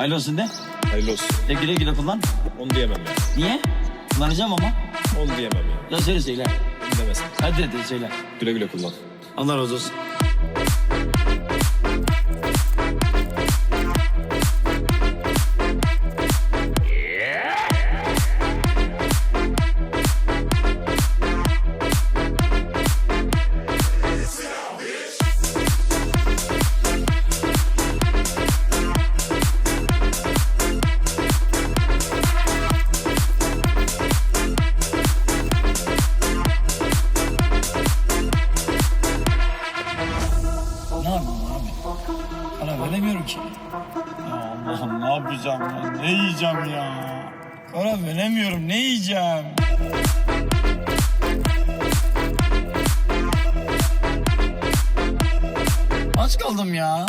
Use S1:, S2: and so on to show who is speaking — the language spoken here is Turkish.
S1: Hayırlı olsun de.
S2: Hayırlı olsun.
S1: De güle güle kullan.
S2: Onu diyemem ya.
S1: Niye? Kullanacağım ama.
S2: Onu diyemem ya.
S1: Ya söyle söyle.
S2: Onu demesen.
S1: Hadi hadi söyle.
S2: Güle güle kullan.
S1: Allah razı olsun. Ne yapayım abi? Karar veremiyorum ki. Ya Allah'ım ne yapacağım ya? Ne yiyeceğim ya? Karar veremiyorum. Ne yiyeceğim? Aç kaldım ya.